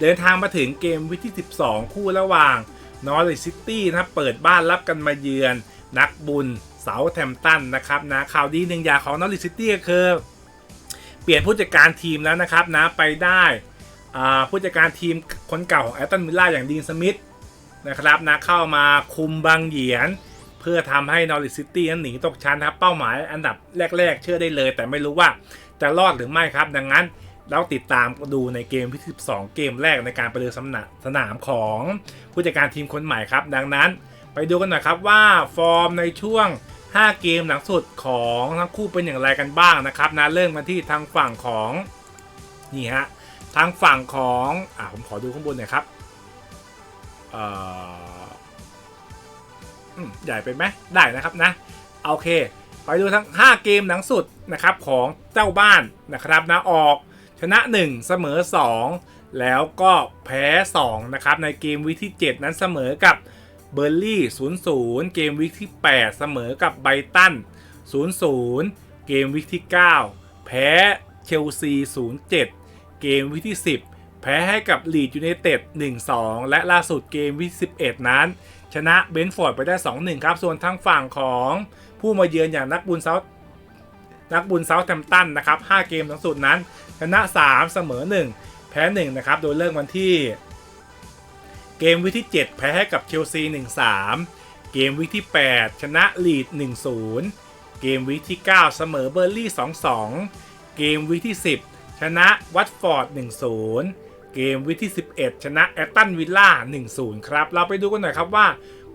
เดินทางมาถึงเกมวิที่ 12 คู่ระหว่างนอริซิตี้นะครับเปิดบ้านรับกันมาเยือน นักบุญเสาแทมตันนะครับนะข่าวดีหนึ่งอย่างของนอริซิตี้ก็คือ เปลี่ยนผู้จัดการทีมแล้วนะครับนะไปได้อ่าผู้จัดการทีมคนเก่าของแอตตันวิลล่าอย่างดีนสมิธนะครับนะเข้ามาคุมบางเหยียน เพื่อทำให้นอริซิตี้นั้นหนีตกชั้นนะครับเป้าหมายอันดับแรก ๆ เชื่อได้เลย แต่ไม่รู้ว่าจะรอดหรือไม่ครับ ดังนั้น เราติดตามดูในเกมที่12 เกมแรกในการประเดิมสนามสนามของผู้จัดการทีมคนใหม่ครับ ดังนั้นไปดูกันหน่อยครับว่าฟอร์มในช่วง 5 เกมหลังสุดของทั้งคู่เป็นอย่างไรกันบ้างนะครับนะเริ่มกันที่ทางฝั่งของนี่ฮะทางฝั่งของอ่าผมขอดูข้างบนหน่อยครับเอ่ออืมใหญ่ไปไหมได้นะครับนะโอเค ไปดูทั้ง 5 เกมหลังสุดนะครับของเจ้าบ้านนะครับนะออก ชนะ 1 เสมอ 2 แล้วก็แพ้ 2 นะครับ ในเกมวิกที่ 7 นั้นเสมอกับเบอร์ลี่0-0 เกมวิกที่ 8 เสมอกับไบตัน0-0 เกมวิกที่ 9 แพ้เชลซี0-7 เกมวิกที่ 10 แพ้ให้กับลีดยูไนเต็ด1-2 และล่าสุดเกมวิก11 นั้น ชนะเบนฟอร์ดไปได้ 2-1 ครับ ส่วนทางฝั่งของผู้มาเยือนอย่างนักบุญเซาท์นักบุญเซาท์แทมตันนะครับ 5 เกมหลังสุดนั้น ชนะ 3 เสมอ 1 แพ้ 1 นะครับ โดยเริ่มวันที่ เกมวิที่ 7 แพ้ให้กับเชลซี 1-3 เกมวิที่ 8 ชนะลีด 1-0 เกมวิที่ 9 เสมอเบอร์ลี่ 2-2 เกมวิที่ 10 ชนะวัตฟอร์ด 1-0 เกมวิที่ 11 ชนะแอตตันวิลล่า 1-0 ครับ เราไปดูกันหน่อยครับว่า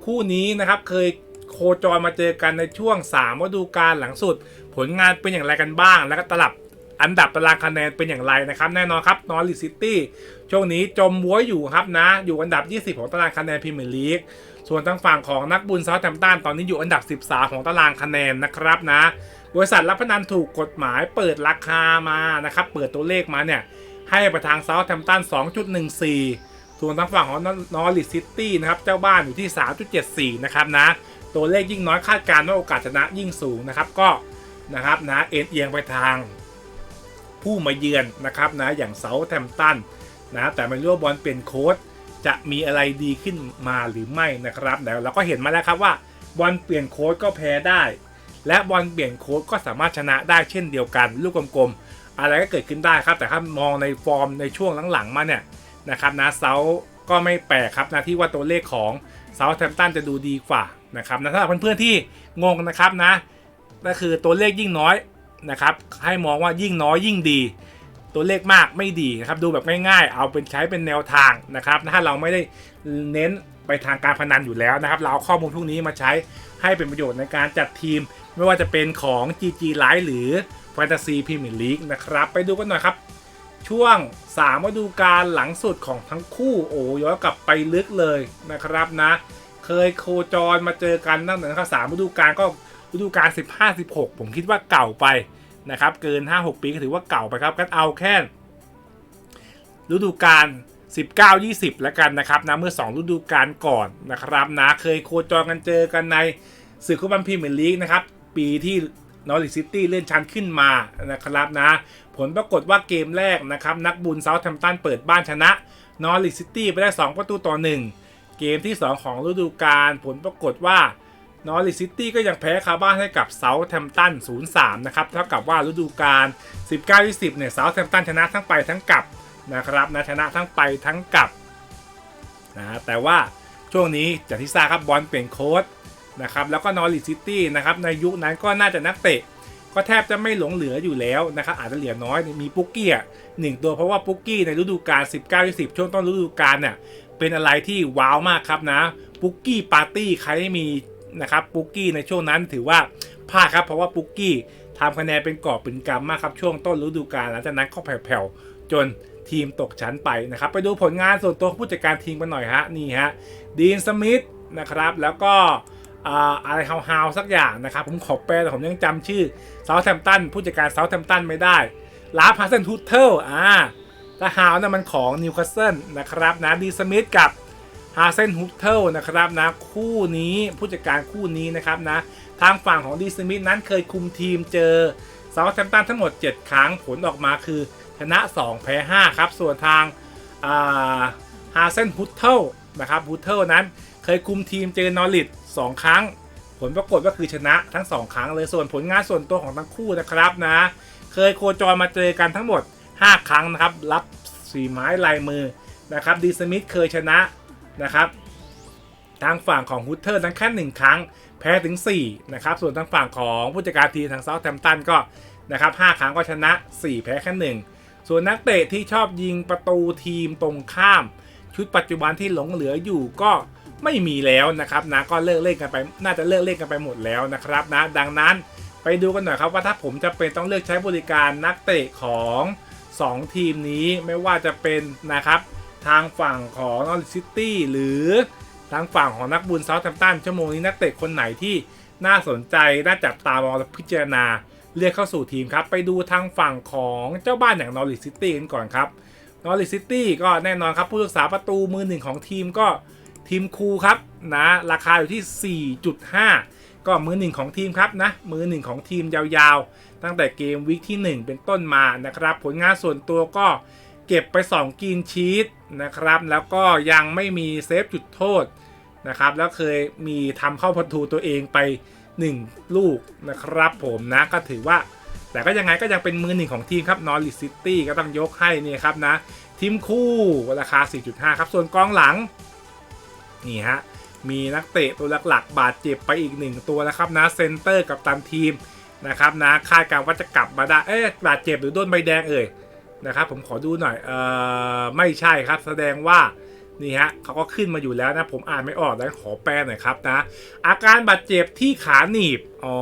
คู่นี้นะครับเคยโคจรมาเจอกันในช่วง3ฤดูกาลหลังสุด ผลงานเป็นอย่างไรกันบ้าง แล้วก็ตลับ อันดับตารางคะแนนเป็นอย่างไรนะครับ แน่นอนครับนอริซิตี้ช่วงนี้จมม้วยอยู่ครับนะ อยู่อันดับ 20 ของตารางคะแนนพรีเมียร์ลีกส่วนทางฝั่งของนักบุญซาท์แทมป์ตันตอนนี้อยู่อันดับ 13 ของตารางคะแนนนะครับนะ บริษัทรับพนันถูกกฎหมายเปิดราคามานะครับ เปิดตัวเลขมาเนี่ย ให้ไปทางซาท์แทมป์ตัน2.14 ส่วนทางฝั่งของนอริซิตี้นะครับ เจ้าบ้านอยู่ที่ 3.74 นะครับนะ ตัวเลขยิ่งน้อยคาดการณ์ว่าโอกาสชนะยิ่งสูงนะครับก็นะครับนะเอ็นเอียงไปทาง ผู้มาเยือนนะครับนะอย่างเซาแทมป์ตันนะแต่ไม่รู้ว่าบอลเปลี่ยนโค้ดจะมีอะไรดีขึ้นมาหรือไม่นะครับแต่เราก็เห็นมาแล้วครับว่าบอลเปลี่ยนโค้ดก็แพ้ได้ และบอลเปลี่ยนโค้ดก็สามารถชนะได้เช่นเดียวกัน ลูกกลมๆอะไรก็เกิดขึ้นได้ครับ แต่ถ้ามองในฟอร์มในช่วงหลังๆมาเนี่ยนะครับนะเซาก็ไม่แปลกครับนะที่ว่าตัวเลขของเซาแทมป์ตันจะดูดีกว่านะครับนะสำหรับเพื่อนๆที่งงนะครับนะก็คือตัวเลขยิ่งน้อย นะครับให้มองว่ายิ่งน้อยยิ่งดี ตัวเลขมากไม่ดีนะครับดูแบบง่ายๆ เอาเป็นใช้เป็นแนวทางนะครับถ้าเราไม่ได้เน้นไปทางการพนันอยู่แล้วนะครับ เราเอาข้อมูลพวกนี้มาใช้ให้เป็นประโยชน์ในการจัดทีม ไม่ว่าจะเป็นของ GG Live หรือ Fantasy Premier League นะครับ ไปดูกันหน่อยครับ ช่วง3ฤดูกาลหลังสุดของทั้งคู่โอ้ย้อนกลับไปลึกเลยนะครับนะ เคยโคจรมาเจอกันตั้งแต่นะครับสามฤดูกาลก็ฤดูกาล15-16 ผมคิดว่าเก่าไป นะครับเกิน 5-6 ปีก็ถือว่าเก่าไปครับ ก็เอาแค่ฤดูกาล19-20 แล้วกันนะครับนะเมื่อ 2 ฤดูกาลก่อนนะครับนะเคยโคจรกันเจอกันในศึกคุบันพรีเมียร์ลีกนะครับ ปีที่นอริซิตี้เลื่อนชั้นขึ้นมานะครับนะ ผลปรากฏว่าเกมแรกนะครับ นักบุญเซาท์แทมป์ตันเปิดบ้านชนะนอริซิตี้ไปได้ 2 ประตูต่อ 1 เกมที่ 2 ของฤดูกาลผลปรากฏว่า นอริซิตี้ก็ยังแพ้คาบ้านให้กับเซาท์แทมป์ตัน 0-3 นะครับ เท่ากับว่าฤดูกาล 19-20 เนี่ยเซาท์แทมป์ตันชนะทั้งไปทั้งกลับนะครับนะชนะทั้งไปทั้งกลับนะแต่ว่าช่วงนี้จากที่ทราบครับบอลเปลี่ยนโค้ดนะครับแล้วก็นอริซิตี้นะครับในยุคนั้นก็น่าจะนักเตะ ก็แทบจะไม่หลงเหลืออยู่แล้วนะครับอาจจะเหลือน้อยมีปุ๊กกี้หนึ่งตัวเพราะว่าปุ๊กกี้ในฤดูกาล 19-20 ช่วงต้นฤดูกาลเนี่ยเป็นอะไรที่ว้าวมากครับนะปุ๊กกี้ปาร์ตี้ใครมี นะครับปุ๊กกี้ในช่วงนั้นถือว่าพลาดครับเพราะว่าปุ๊กกี้ทำคะแนนเป็นกอบเป็นกำมากครับช่วงต้นฤดูกาลหลังจากนั้นก็แผ่วๆจนทีมตกชั้นไปนะครับ ไปดูผลงานส่วนตัวผู้จัดการทีมกันหน่อยฮะนี่ฮะดีนสมิธนะครับแล้วก็อะไรฮาวฮาวสักอย่างนะครับ ผมขอแปลแต่ผมยังจำชื่อเซาท์แทมตันผู้จัดการเซาท์แทมตันไม่ได้ลาพาเซนทูเทลอ่าแต่ฮาวนั่นมันของนิวคาสเซิลนะครับนะดีสมิธกับ ฮาเซนฮุตเทลนะครับนะคู่นี้ผู้จัดการคู่นี้นะครับนะทางฝั่งของดีสมิธนั้นเคยคุมทีมเจอเซาท์แทมตันทั้งหมด 7 ครั้งผลออกมาคือชนะ 2 แพ้ 5 ครับ ส่วนทางฮาเซนฮุตเทลนะครับฮุตเทลนั้นเคยคุมทีมเจอนอริทสองครั้ง ผลปรากฏก็คือชนะทั้ง 2 ครั้งเลยส่วนผลงานส่วนตัวของทั้งคู่นะครับนะเคยโคจรมาเจอกันทั้งหมด 5 ครั้งนะครับรับสีไม้ลายมือนะครับดีสมิธเคยชนะ นะครับทางฝั่งของฮุตเทอร์นั้นแค่1ครั้งแพ้ถึง4นะครับส่วนทางฝั่งของผู้จัดการทีมทางเซาท์แทมป์ตันก็นะครับ5ครั้งก็ชนะ 4 แพ้แค่ 1 ส่วนนักเตะที่ชอบยิงประตูทีมตรงข้าม ชุดปัจจุบันที่หลงเหลืออยู่ก็ไม่มีแล้วนะครับนะก็เลิกเล่นกันไปน่าจะเลิกเล่นกันไปหมดแล้วนะครับนะดังนั้นไปดูกันหน่อยครับว่าถ้าผมจะเป็นต้องเลือกใช้บริการนักเตะของ 2 ทีมนี้ไม่ว่าจะเป็นนะครับ ทางฝั่งของนอริซิตี้หรือทางฝั่งของนักบุญเซาท์แทมป์ตันชั่วโมงนี้นักเตะคนไหนที่น่าสนใจน่าจับตามองและพิจารณาเรียกเข้าสู่ทีมครับ ไปดูทางฝั่งของเจ้าบ้านอย่างนอริซิตี้กันก่อนครับนอริซิตี้ก็แน่นอนครับผู้รักษาประตูมือหนึ่งของทีมก็ทีมคูครับนะราคาอยู่ที่ 4.5 ก็มือหนึ่งของทีมครับนะมือหนึ่งของทีมยาวๆ ตั้งแต่เกมวิกที่ 1 เป็นต้นมานะครับ ผลงานส่วนตัวก็เก็บไป 2กินชีตนะครับ แล้วก็ยังไม่มีเซฟจุดโทษนะครับ แล้วเคยมีทำเข้าประตูตัวเองไป 1 ลูกนะครับ ผมนะก็ถือว่า แต่ก็ยังไงก็ยังเป็นมือหนึ่งของทีมครับนอริสซิตี้ก็ต้องยกให้นี่ครับนะ ทีมคู่ราคา 4.5 ครับ ส่วนกองหลัง นี่ฮะมีนักเตะตัวหลักๆ บาดเจ็บไปอีกหนึ่งตัวนะครับนะเซนเตอร์กับตันทีมนะครับนะคาดการณ์ว่าจะกลับมาได้เอ๊ะบาดเจ็บหรือโดนใบแดงเอ่ย นะครับผมขอดูหน่อยเออไม่ใช่ครับแสดงว่านี่ฮะเขาก็ขึ้นมาอยู่แล้วนะ ผมอ่านไม่ออกแล้วขอแปลหน่อยครับนะ อาการบาดเจ็บที่ขาหนีบอ๋อ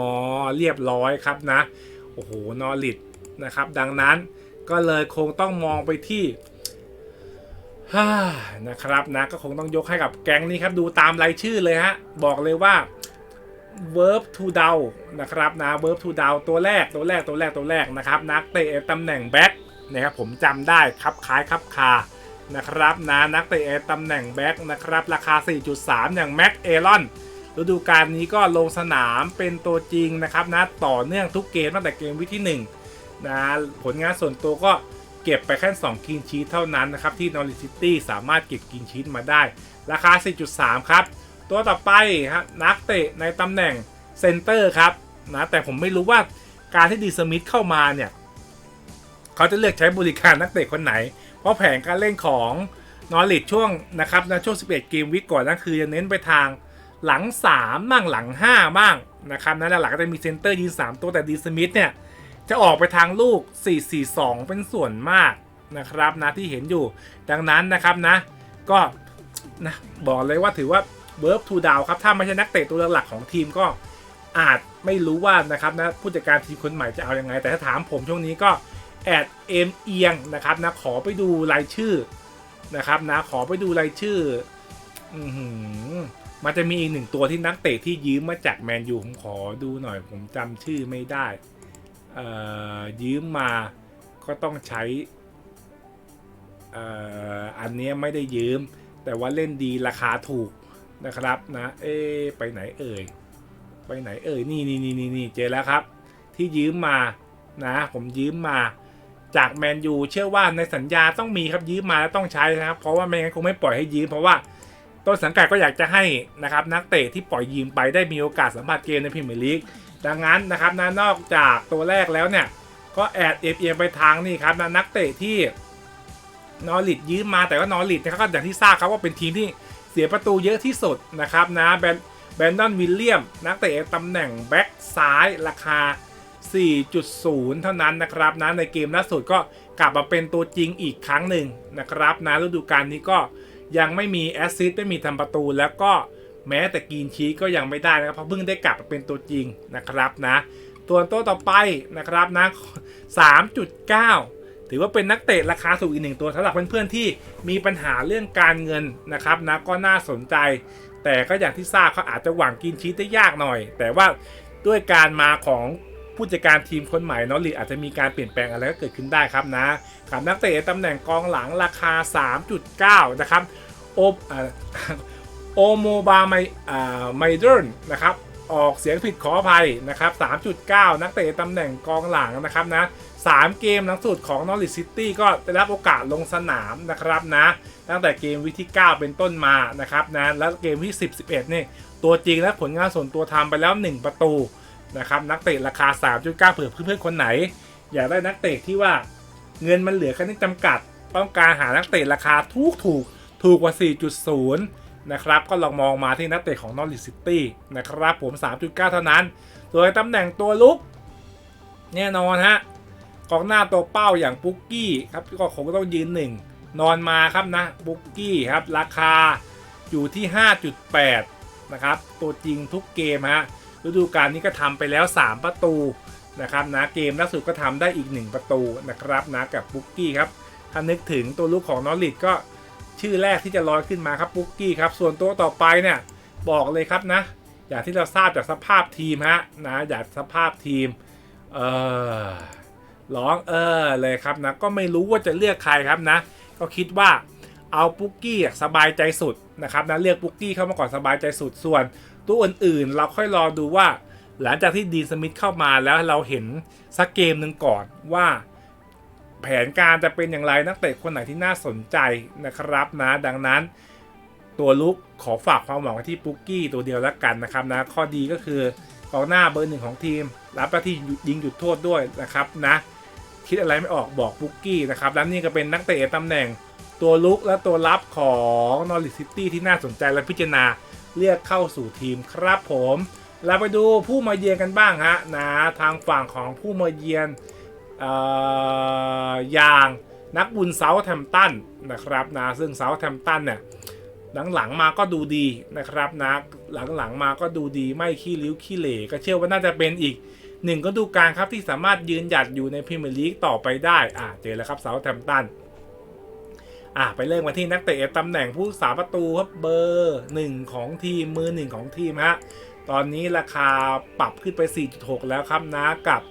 เรียบร้อยครับนะโอ้โหนอริดนะครับ ดังนั้นก็เลยคงต้องมองไปที่นะครับนะก็คงต้องยกให้กับแก๊งนี้ครับดูตามรายชื่อเลยฮะ บอกเลยว่า verb to down นะครับนะ verb to down ตัวแรกตัวแรกตัวแรกตัวแรกนะครับ นักเตะตำแหน่งแบ็ค นะครับผมจำได้ครับคล้ายครับคานะครับนะนักเตะตำแหน่งแบ็คนะครับราคา 4.3 อย่างแม็กเอลอนฤดูกาลนี้ก็ลงสนามเป็นตัวจริงนะครับนะต่อเนื่องทุกเกมตั้งแต่เกมวิที่ 1 นะผลงานส่วนตัวก็เก็บไปแค่ 2 กินชีตเท่านั้นนะครับ ที่นอริซิตี้สามารถเก็บกินชีตมาได้ ราคา 4.3 ครับ ตัวต่อไปครับนักเตะในตำแหน่งเซนเตอร์ครับนะแต่ผมไม่รู้ว่าการที่ดีสมิธเข้ามาเนี่ย เขาจะเลือกใช้บริการนักเตะคนไหน เพราะแผนการเล่นของนอริดช่วงนะครับในช่วง 11 เกมวิกก่อนนั่นคือจะเน้นไปทางหลัง 3 บ้างหลัง 5 บ้างนะครับนั่นหลักก็จะมีเซนเตอร์ยืน 3 ตัวแต่ดีสมิธเนี่ย จะออกไปทางลูก 4-4-2 เป็นส่วนมากนะครับนะที่เห็นอยู่ดังนั้นนะครับนะ ก็นะบอกเลยว่าถือว่าเวิร์บทูดาวครับ ถ้าไม่ใช่นักเตะตัวหลักของทีมก็อาจไม่รู้ว่านะครับนะผู้จัดการทีมคนใหม่จะเอาอยัางไง แต่ถ้าถามผมช่วงนี้ก็ แอดเอ็มเอียงนะครับนะขอไปดูรายชื่อนะครับนะขอไปดูรายชื่ออืมันจะมีอีกหนึ่งตัวที่นักเตะที่ยืมมาจากแมนยูผมขอดูหน่อยผมจำชื่อไม่ได้ยืมมาก็ต้องใช้เอ่ออันนี้ไม่ได้ยืม แต่ว่าเล่นดีราคาถูกนะครับนะเอ๊ไปไหนเอ่ยไปไหนเอ่ยนี่นี่นี่นี่เจอแล้วครับ ที่ยืมมานะผมยืมมา จากแมนยูเชื่อว่าในสัญญาต้องมีครับยืมมาแล้วต้องใช้นะครับ เพราะว่าไม่งั้นคงไม่ปล่อยให้ยืมเพราะว่าต้นสังกัดก็อยากจะให้นะครับนักเตะที่ปล่อยยืมไปได้มีโอกาสสัมผัสเกมในพรีเมียร์ลีกดังนั้นนะครับนะนอกจากตัวแรกแล้วเนี่ยก็แอดเอฟเอไปทางนี่ครับนะนักเตะที่นอริดยืมมาแต่ว่านอริดนะครับก็อย่างที่ทราบครับว่าเป็นทีมที่เสียประตูเยอะที่สุดนะครับนะแบนแบนดอนวิลเลียม นักเตะตำแหน่งแบ็กซ้ายราคา 4.0 เท่านั้นนะครับนะในเกมล่าสุดก็กลับมาเป็นตัวจริงอีกครั้งหนึ่งนะครับนะฤดูกาลนี้ก็ยังไม่มีแอสซิสต์ไม่มีทำประตูแล้วก็แม้แต่กรีนชีก็ยังไม่ได้นะครับเพราะเพิ่งได้กลับมาเป็นตัวจริงนะครับนะตัวตัวต่อไปนะครับนะ 3.9 ถือว่าเป็นนักเตะราคาสูงอีกหนึ่งตัวสำหรับเพื่อนๆที่มีปัญหาเรื่องการเงินนะครับนะก็น่าสนใจ แต่ก็อย่างที่ทราบเขาอาจจะหวังกินชีสได้ยากหน่อย แต่ว่าด้วยการมาของ ผู้จัดการทีมคนใหม่นอริอาจจะมีการเปลี่ยนแปลงอะไรก็เกิดขึ้นได้ครับนะกับนักเตะตำแหน่งกองหลังราคา 3.9 นะครับโออโอโมบาไมไมเดิร์นนะครับออกเสียงผิดขออภัยนะครับ 3.9 นักเตะตำแหน่งกองหลังนะครับนะ 3 เกมหลังสุดของ Norwich City ก็ได้รับโอกาสลงสนามนะครับนะ ตั้งแต่เกมวิที่ 9 เป็นต้นมานะครับนะ แล้วเกมที่ 10 11 นี่ ตัวจริงและผลงานส่วนตัวทำไปแล้ว 1 ประตู นะครับนักเตะราคา 3.9เผื่อเพื่อนๆคนไหน อยากได้นักเตะที่ว่าเงินมันเหลือแค่นี้จำกัด ต้องการหานักเตะราคาถูกถูกถูกกว่า 4.0 นะครับ ก็ลองมองมาที่นักเตะของ Norwich City นะครับผม 3.9 เท่านั้น โดยตำแหน่งตัวลุก แน่นอนฮะกองหน้าตัวเป้าอย่างปุกกี้ครับก็คงต้องยืนหนึ่งนอนมาครับนะปุกกี้ครับราคาอยู่ที่ 5.8 นะครับ ตัวจริงทุกเกมฮะ ฤดูกาลนี้ก็ทำไปแล้ว 3 ประตูนะครับนะเกมล่าสุดก็ทำได้อีก 1 ประตูนะครับนะกับปุ๊กกี้ครับถ้านึกถึงตัวลูกของนอริดก็ชื่อแรกที่จะลอยขึ้นมาครับปุ๊กกี้ครับส่วนตัวต่อไปเนี่ยบอกเลยครับนะอย่างที่เราทราบจากสภาพทีมฮะนะอยากสภาพทีมเออร้องเออเลยครับนะก็ไม่รู้ว่าจะเลือกใครครับนะ ก็คิดว่า เอาปุ๊กกี้สบายใจสุดนะครับนะเลือกปุ๊กกี้เข้ามาก่อนสบายใจสุดส่วน ตัวอื่นๆ เราค่อยรอดูว่า หลังจากที่ดีสมิธเข้ามาแล้วเราเห็นสักเกมหนึ่งก่อนว่า แผนการจะเป็นอย่างไรนักเตะคนไหนที่น่าสนใจนะครับนะดังนั้น ตัวลุกขอฝากความหวังไว้ที่ปุ๊กกี้ตัวเดียวแล้วกันนะครับนะข้อดีก็คือกองหน้าเบอร์หนึ่งของทีม รับหน้าที่ยิงหยุดโทษด้วยนะครับนะคิดอะไรไม่ออกบอกปุ๊กกี้นะครับแล้วนี่ก็เป็นนักเตะตำแหน่ง ตัวลุกและตัวรับของนอริซิตี้ที่น่าสนใจและพิจารณาเรียกเข้าสู่ทีมครับผมเราไปดูผู้มาเยือนกันบ้างฮะนะทางฝั่งของผู้มาเยือนออย่างนักบุญเซาแทมตันนะครับนะซึ่งเซาแทมตันเนี่ยหลังๆมาก็ดูดีนะครับนะหลังๆมาก็ดูดีไม่ขี้ริ้วขี้เหร่ก็เชื่อว่าน่าจะเป็นอีกหนึ่งก็ดูการครับที่สามารถยืนหยัดอยู่ในพรีเมียร์ลีกต่อไปได้อ่าเจอแล้วครับเซาแทมตัน อะไปเริ่มมาที่นักเตะตำแหน่งผู้สาประตูครับเบอร์หนึ่งของทีมมือหนึ่งของทีมฮะตอนนี้ราคาปรับขึ้นไป 4.6 แล้วครับนะกับ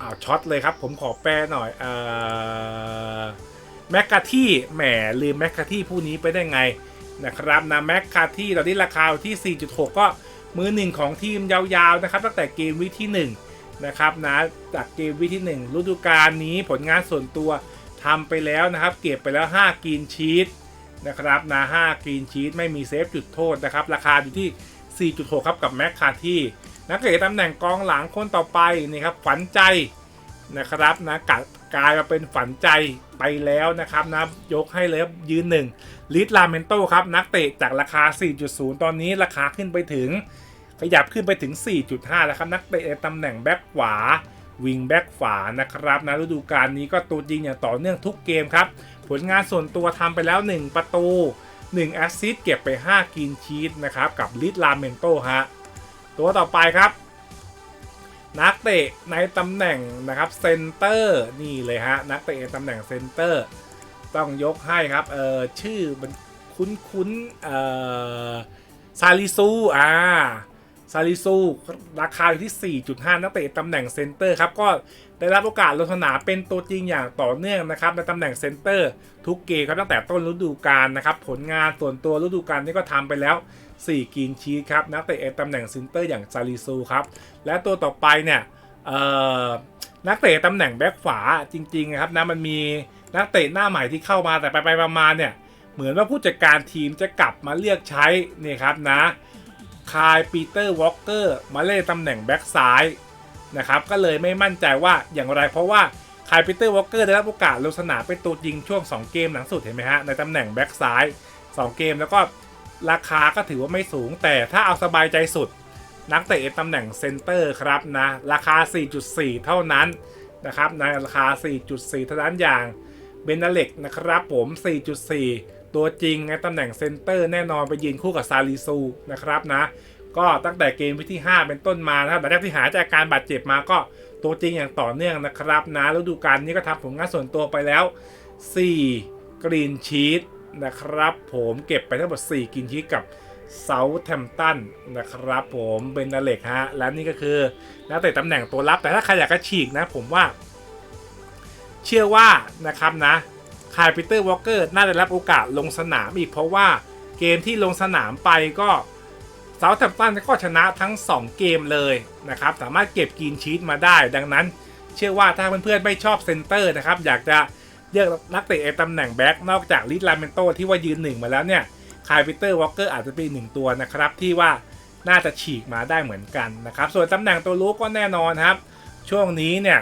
อ้าวช็อตเลยครับ ผมขอแปลหน่อยเอ่อแมคคาที่แหมลืมแมคคาที่ผู้นี้ไปได้ไงนะครับนะแมคคาที่ตอนนี้ราคาที่ 4.6 ก็มือหนึ่งของทีมยาวๆนะครับตั้งแต่เกมวิที่ 1 นะครับนะจากเกมวิที่ 1 ฤดูกาลนี้ผลงานส่วนตัว ทำไปแล้วนะครับ เก็บไปแล้ว5กรีนชีตนะครับนะ5กรีนชีตไม่มีเซฟจุดโทษนะครับ ราคาอยู่ที่ 4.6 ครับกับแม็กคาที่นักเตะตำแหน่งกองหลังคนต่อไปนี่ครับฝันใจนะครับนะกกลายมาเป็นฝันใจไปแล้วนะครับนะยกให้เลยครับยืนหนึ่งลิทลาเมนโตครับนักเตะจากราคา 4.0 ตอนนี้ราคาขึ้นไปถึง ขยับขึ้นไปถึง 4.5 แล้วครับ นักเตะตำแหน่งแบ็กขวา วิงแบ็กขวานะครับนะฤดูกาลนี้ก็ตัวจริงอย่างต่อเนื่องทุกเกมครับ ผลงานส่วนตัวทำไปแล้ว 1 ประตู 1 แอสซิสต์เก็บไป 5กินชีตนะครับกับลิทลาเมนโตฮะตัวต่อไปครับ นักเตะในตำแหน่งนะครับเซนเตอร์นี่เลยฮะนักเตะในตำแหน่งเซนเตอร์ต้องยกให้ครับเออชื่อมันคุ้นๆเอ่อซาลิซูอ่า ซาลิซูราคาอยู่ที่ 4.5 นักเตะตำแหน่งเซนเตอร์ครับ ก็ได้รับโอกาสลงสนามเป็นตัวจริงอย่างต่อเนื่องนะครับ ในตำแหน่งเซนเตอร์ทุกเกมครับตั้งแต่ต้นฤดูกาลนะครับ ผลงานส่วนตัวฤดูกาลนี้ก็ทำไปแล้ว 4กรีนชีครับ นักเตะตำแหน่งเซนเตอร์อย่างซาลิซูครับ และตัวต่อไปเนี่ยนักเตะตำแหน่งแบ็คขวาจริงๆนะครับนะมันมีนักเตะหน้าใหม่ที่เข้ามาแต่ไปไปๆมาๆเนี่ยเหมือนว่าผู้จัดการทีมจะกลับมาเลือกใช้นี่ครับนะ คายปีเตอร์วอลเกอร์มาเล่นตำแหน่งแบ็กซ้ายนะครับก็เลยไม่มั่นใจว่าอย่างไรเพราะว่าคายปีเตอร์วอลเกอร์ได้รับโอกาสลงสนามเป็นตัวจริงช่วง 2 เกมหลังสุดเห็นไหมฮะในตำแหน่งแบ็กซ้าย 2 เกมแล้วก็ราคาก็ถือว่าไม่สูง แต่ถ้าเอาสบายใจสุด นักเตะตำแหน่งเซนเตอร์ครับนะราคา 4.4 เท่านั้นนะครับในราคา 4.4 เท่านั้นอย่างเบนนาเล็กนะครับผม 4.4 ตัวจริงในตำแหน่งเซนเตอร์แน่นอนไปยืนคู่กับซาลิซูนะครับนะ ก็ตั้งแต่เกมวิที่ 5 เป็นต้นมานะครับหลังจากที่หายจากอาการบาดเจ็บมาก็ตัวจริงอย่างต่อเนื่องนะครับนะฤดูกาลนี้ก็ทำผลงานส่วนตัวไปแล้ว 4 กรีนชีตนะครับ ผมเก็บไปทั้งหมด 4กรีนชีตกับเซาท์แทมตันนะครับผมเบนนาเล็กฮะ และนี่ก็คือนักเตะตำแหน่งตัวรับ แต่ถ้าใครอยากจะฉีกนะผมว่า เชื่อว่านะครับนะ คายปีเตอร์วอลเกอร์น่าจะรับโอกาสลงสนามอีกเพราะว่าเกมที่ลงสนามไปก็เซาท์แ m ม t ตันก็ชนะทั้ง 2 เกมเลยนะครับ สามารถเก็บกรีนชีตมาได้ ดังนั้น เชื่อว่าถ้าเพื่อนๆไม่ชอบเซนเตอร์นะครับ อยากจะเลือกนักเตะในตำแหน่งแบ็กนอกจากลิทลาเมนโตที่ว่ายืนหนึ่งมาแล้วเนี่ยคายปีเตอร์วอลเกอร์อาจจะเป็นหนึ่งตัวนะครับ ที่ว่าน่าจะฉีกมาได้เหมือนกันนะครับ ส่วนตำแหน่งตัวรู้ก็แน่นอนครับ ช่วงนี้เนี่ย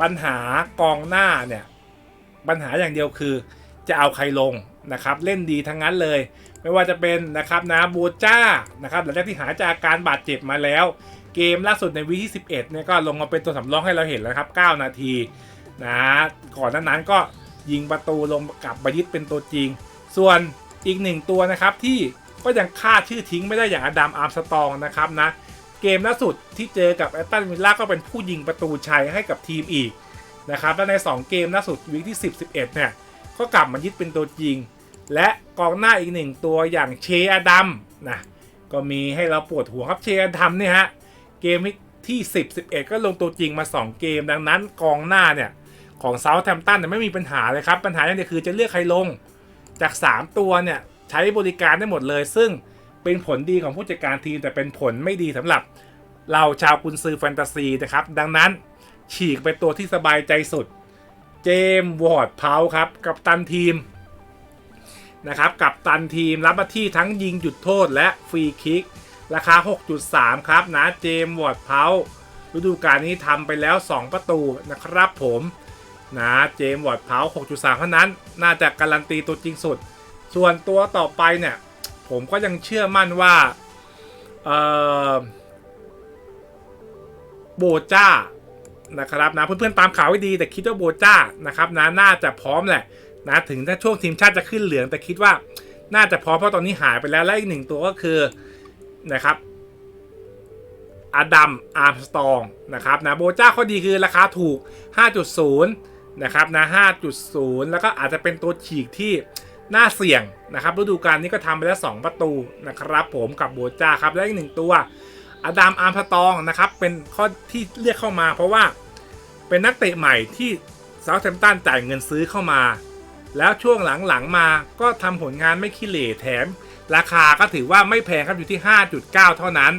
ปัญหากองหน้าเนี่ย ปัญหาอย่างเดียวคือ จะเอาใครลงนะครับ เล่นดีทั้งนั้นเลย ไม่ว่าจะเป็นนะครับนะบูจ้านะครับหลังจากที่หายจากอาการบาดเจ็บมาแล้ว เกมล่าสุดในวีที่ 11เนี่ยก็ลงมาเป็นตัวสำรองให้เราเห็นแล้วครับ 9 นาทีนะก่อนนั้นก็ยิงประตูลงกับบายิตเป็นตัวจริง ส่วนอีกหนึ่งตัวนะครับที่ก็ยังฆ่าชื่อทิ้งไม่ได้อย่างอดัมอาร์มสตองนะครับนะเกมล่าสุดที่เจอกับแอตตันวิลล่าก็เป็นผู้ยิงประตูชัยให้กับทีมอีก นะครับและใน 2 เกมล่าสุดวีคที่ 10 11 เนี่ย ก็กลับมายึดเป็นตัวจริง และกองหน้าอีกหนึ่งตัวอย่างเชอดัมนะก็มีให้เราปวดหัวครับเชอดัมเนี่ยฮะเกมที่ 10 11 ก็ลงตัวจริงมา 2 เกม ดังนั้นกองหน้าเนี่ยของเซาท์แ m มตันเนี่ยไม่มีปัญหาเลยครับ ปัญหาอย่างเดียวคือจะเลือกใครลงจาก 3 ตัวเนี่ยใช้บริการได้หมดเลย ซึ่งเป็นผลดีของผู้จัดการทีมแต่เป็นผลไม่ดีสำหรับเราชาวกุนซือแฟนตาซีนะครับ ดังนั้น ฉีกไปตัวที่สบายใจสุด เจมส์วอร์ดเพาครับ กับตันทีมนะครับกับตันทีมรับหน้าที่ทั้งยิงจุดโทษและฟรีคิก ราคา 6.3 ครับนะเจมส์วอร์ดเพาฤดูกาลนี้ทำไปแล้ว 2 ประตูนะครับผมนะเจมส์วอร์ดเพา6.3เท่านั้นน่าจะการันตีตัวจริงสุด ส่วนตัวต่อไปเนี่ยผมก็ยังเชื่อมั่นว่าโบจ้า นะครับนะเพื่อนๆตามข่าวไว้ดีแต่คิดว่าโบจ้านะครับนะน่าจะพร้อมแหละนะถึงถ้าช่วงทีมชาติจะขึ้นเหลืองแต่คิดว่าน่าจะพร้อมเพราะตอนนี้หายไปแล้วและอีกหนึ่งตัวก็คือนะครับอดัมอาร์มสตองนะครับนะโบจ้าข้อดีคือราคาถูก 5.0 นะครับนะ 5.0 แล้วก็อาจจะเป็นตัวฉีกที่น่าเสี่ยงนะครับฤดูกาลนี้ก็ทำไปแล้ว 2 ประตูนะครับผมกับโบจ้าครับและอีกหนึ่งตัว อดัมอาร์มสตองนะครับ เป็นข้อที่เรียกเข้ามา เพราะว่าเป็นนักเตะใหม่ที่เซาท์แ m มตันจ่ายเงินซื้อเข้ามา แล้วช่วงหลังๆมาก็ทำผลงานไม่ขี้เหร่แถม ราคาก็ถือว่าไม่แพงครับอยู่ที่ 5.9 เท่านั้น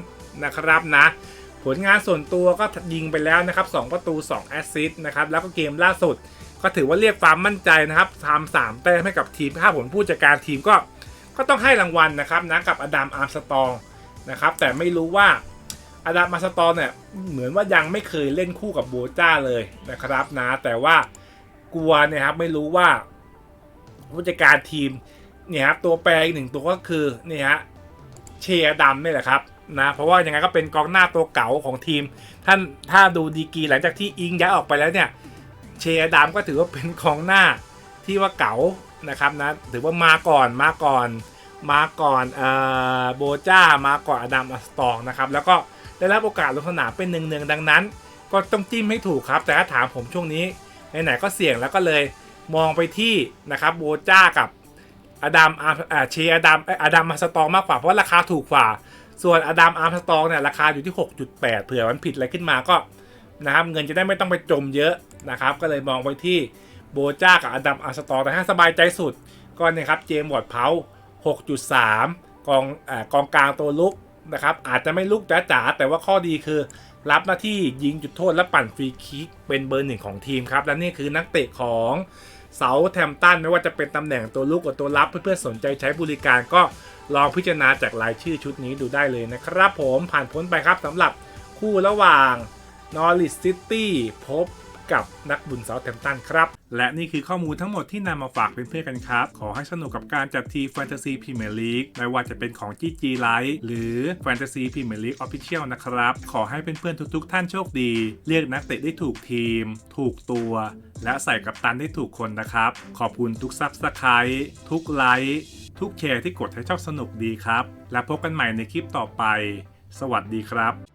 นะครับนะ ผลงานส่วนตัวก็ยิงไปแล้วนะครับ 2 ประตู 2 แอสซิสต์นะครับ แล้วก็เกมล่าสุด ก็ถือว่าเรียกความมั่นใจนะครับทำสามแต้มให้กับทีมถ้าผลผู้จัดการทีมก็ก็ต้องให้รางวัลนะครับนะกับอดัมอาร์มสตองนะครับแต่ไม่รู้ว่า อาดามาสตอนเนี่ยเหมือนว่ายังไม่เคยเล่นคู่กับโบจ้าเลยนะครับนะ แต่ว่ากลัวเนี่ยครับไม่รู้ว่าผู้จัดการทีมเนี่ยครับตัวแปรอีกหนึ่งตัวก็คือเนี่ยฮะเชียร์ดำนี่แหละครับนะเพราะว่ายังไงก็เป็นกองหน้าตัวเก่าของทีม ท่านถ้าดูดีกีหลังจากที่อิงย้ายออกไปแล้วเนี่ยเชียร์ดำก็ถือว่าเป็นกองหน้าที่ว่าเก่านะครับนะถือว่ามาก่อนมาก่อนมาก่อนเอ่อโบจ้ามาก่อนอดัมอัสตองนะครับแล้วก็ ได้รับโอกาสลงสนามเป็นหนึ่งๆดังนั้น ก็ต้องจิ้มให้ถูกครับ แต่ถ้าถามผมช่วงนี้ไหนๆก็เสี่ยงแล้วก็เลยมองไปที่นะครับโบจ้ากับอดัมอาร์เชอดัมอดัมอัสตองมากกว่าเพราะราคาถูกกว่า ส่วนอดัมอาร์มสตองเนี่ยราคาอยู่ที่ 6.8 เผื่อมันผิดอะไรขึ้นมาก็นะครับเงินจะได้ไม่ต้องไปจมเยอะนะครับ ก็เลยมองไปที่โบจ้ากับอดัมอาร์มสตองแต่ถ้าสบายใจสุดก็เนี่ยครับเจมส์วอร์ดเพา6.3 กองอ่ากองกลางตัวลุก นะครับ อาจจะไม่ลุกจ๋าๆแต่ว่าข้อดีคือ รับหน้าที่ยิงจุดโทษและปั่นฟรีคิกเป็นเบอร์หนึ่งของทีมครับ และนี่คือนักเตะของเสาแทมตันไม่ว่าจะเป็นตำแหน่งตัวลุกกับตัวรับเพื่อนๆสนใจใช้บริการก็ลองพิจารณาจากรายชื่อชุดนี้ดูได้เลยนะครับผมผ่านพ้นไปครับสำหรับคู่ระหว่างนอริสซิตี้พบ กับนักบุญเสาแทมตันครับ และนี่คือข้อมูลทั้งหมดที่นำมาฝากเพื่อนๆกันครับ ขอให้สนุกกับการจัดทีแฟนตาซีพรีเมียร์ลีกไม่ว่าจะเป็นของ GG Live หรือแฟนตาซีพรีเมียร์ลีกออฟฟิเชียลนะครับ ขอให้เพื่อนๆทุกๆ ท่านโชคดีเรียกนักเตะได้ถูกทีม ถูกตัว และใส่กับตันได้ถูกคนนะครับ ขอบคุณทุกซับสไครต์ทุกไลค์ทุกแชร์ที่กดให้ชอบสนุกดีครับ และพบกันใหม่ในคลิปต่อไป สวัสดีครับ